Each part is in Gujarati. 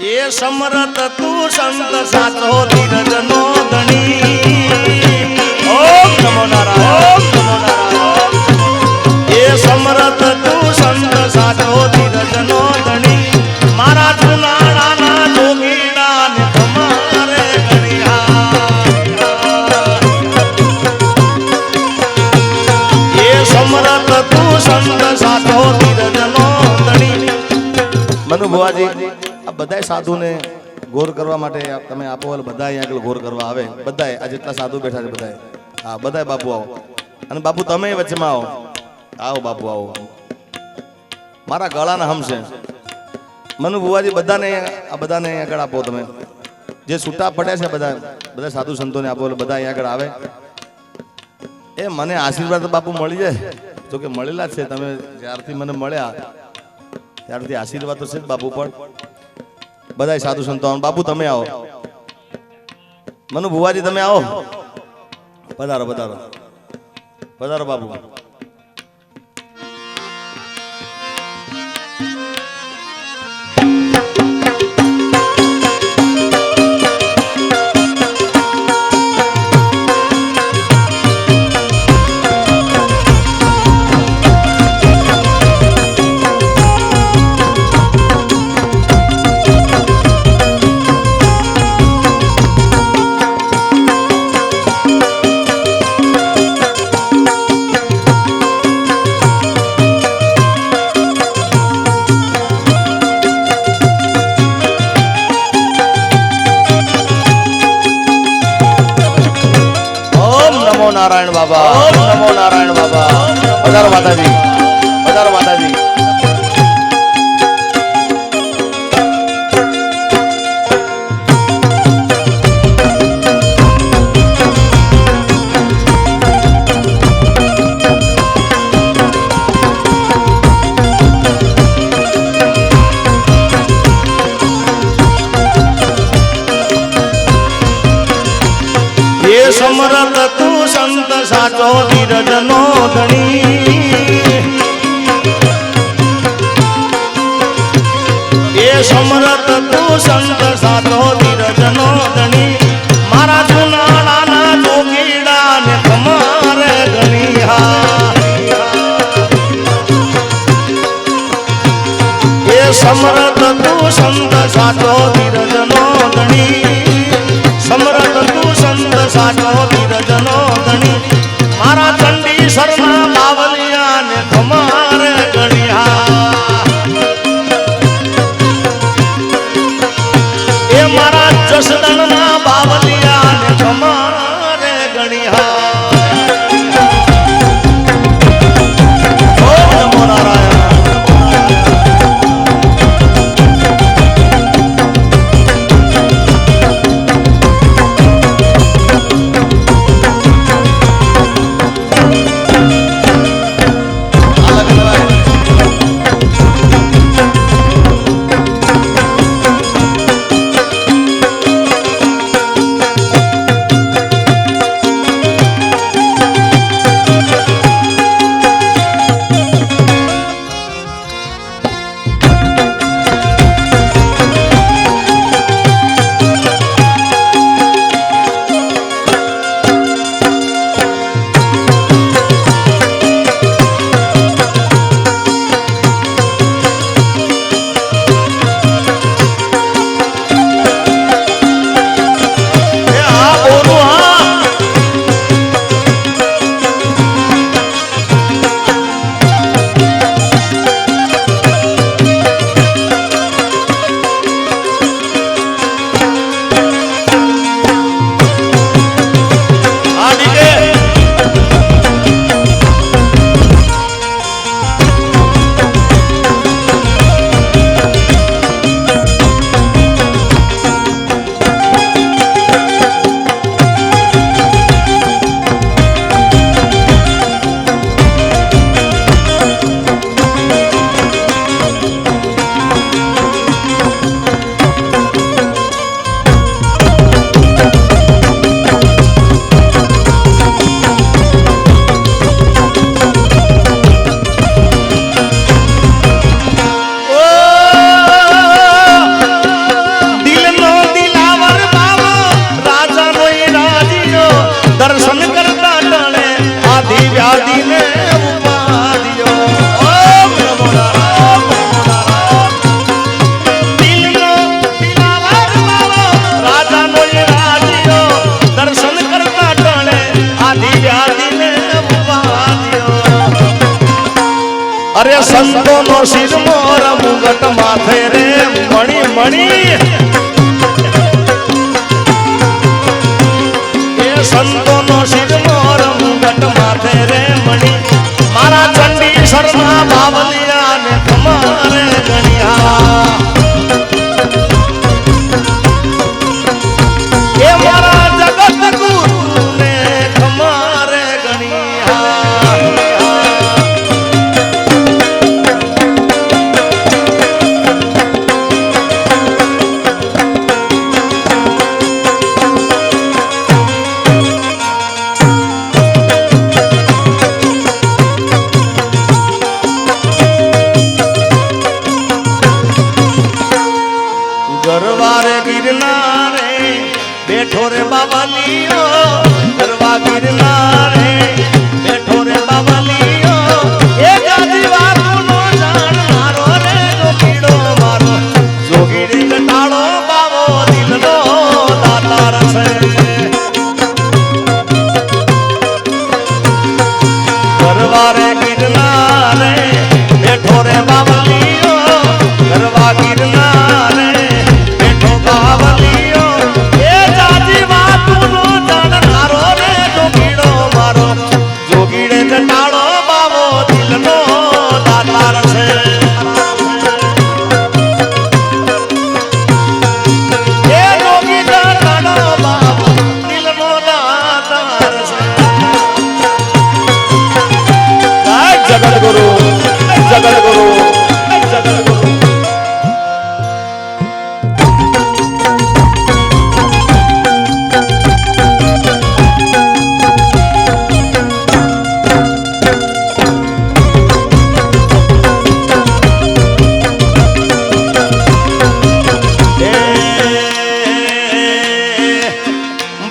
એ સમરત તું સંત સાચો ધીરજ નો ધણી સાધુને ગોર કરવા માટે તમે આપો એટલે બધા અહીંયા આગળ ગોર કરવા આવે. બધાય, આ જેટલા સાધુ બેઠા છે બધાય. હા, બધાય બાપુ આવો. અને બાપુ, તમે વચ્ચેમાં આવો. આવો બાપુ, આવો. મારા ગળાના હમ છે. મનુ ભુવાજી, બધાને આ બધાને આગળ આપો તમે. જે છૂટા પડ્યા છે બધા બધા સાધુ સંતોને આપો એટલે બધા અહીંયા આગળ આવે. એ મને આશીર્વાદ બાપુ મળી જાય. જો કે મળેલા છે, તમે જ્યારથી મને મળ્યા, ત્યારથી આશીર્વાદ તો છે જ બાપુ પણ બધાય સાધુ સંતો બાપુ તમે આવો. મનુ ભુવાજી તમે આવો. પધારો પધારો. પધારો બાપુ. સમરત તું સંત સાચો ધીરજ નો ધણી. એ સમરત તું સંત સાચો ધીરજ નો ધણી. મારા જુનાળાના જોગીડા ને તમારે ગણિયા એ સમરત તું સંત સાચો ધીરજ નો ધણી. સમરત સાચો ધીરજ સંતો નો શિર મોર મુગટ માથે રે. મણી મણી. સંતો નો શિર મોર મુગટ માથે રે મણી. મારા ચંડી શર્મા ગરવારે ગિરનારે બેઠો રે બાબાલીઓ ગરવા ગિરનારે બેઠો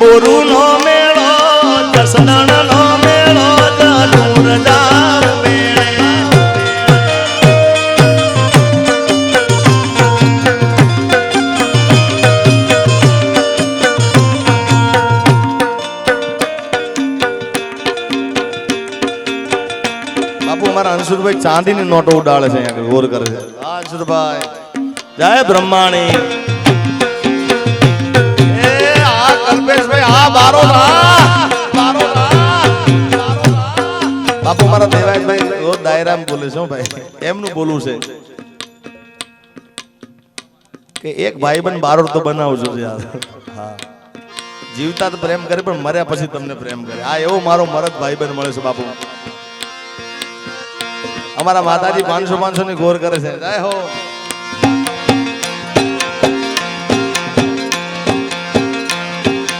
બોરુ નો મેળો જસદણ નો મેળો જાવ મેળે. બાપુ અમારા અંશુરભાઈ ચાંદીની નોટો ઉડાડે છે અહીંયા ગોર કરે છે. અંશુરભાઈ. જય બ્રહ્માણી. આ કલ્પેશભાઈ આ બારો બાપુ, મારા દેવાયતભાઈ રોજ દાયરામ બોલે છે ભાઈ. એમનું બોલવું છે. કે એક ભાઈબંધ બારો તો બનાવજો યાર. હા. જીવતા તો પ્રેમ કરે, પણ મર્યા પછી તમને પ્રેમ કરે. આ એવો મારો મરદ બન મળે છે, બાપુ. અમારા માતાજી પાંચસો પાંચસો ની ગોર કરે છે. જય હો.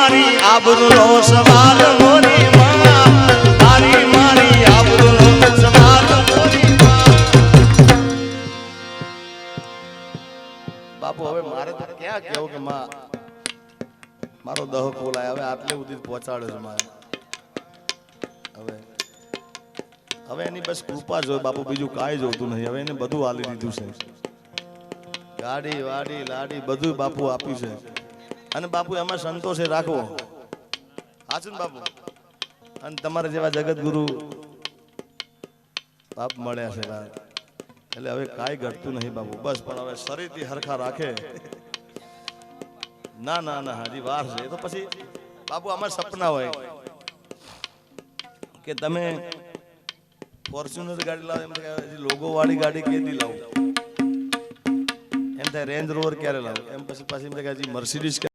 મારી આબરૂનો સવાલ મોરી માં તારી મારી આબરૂનો સવાલ મોરી માં. બાપુ, હવે મારે તો ક્યાં કેવું કે માં, મારો દહ બોલાય હવે આટલે સુધી પહોંચાડે છે મારે. હવે હવે એની બસ કૃપા જોઈ બાપુ, બીજું કાંઈ જોતું નહીં, હવે એને બધું આલી દીધું છે. ગાડી, વાડી, લાડી બધું બાપુ આપ્યું છે. અને બાપુ, એમાં સંતોષે રાખવો. હાચું બાપુ? અને તમારા જેવા જગતગુરુ બાપ મળ્યા છે. એટલે હવે કાંઈ ઘટતું નહીં બાપુ. બસ, પણ હવે શરીરથી હરખા રાખે. ના ના ના, હાજી વાર છે. તો પછી બાપુ, આમાં સપના હોય કે તમે ફોર્ચ્યુનર ગાડી લાવો, એમ હજી લોગો વાળી ગાડી કેદી એમ થાય રેન્જ રોવર ક્યારે લાવો? એમ પછી પાછી એમ થાય હજી મર્સિડીઝ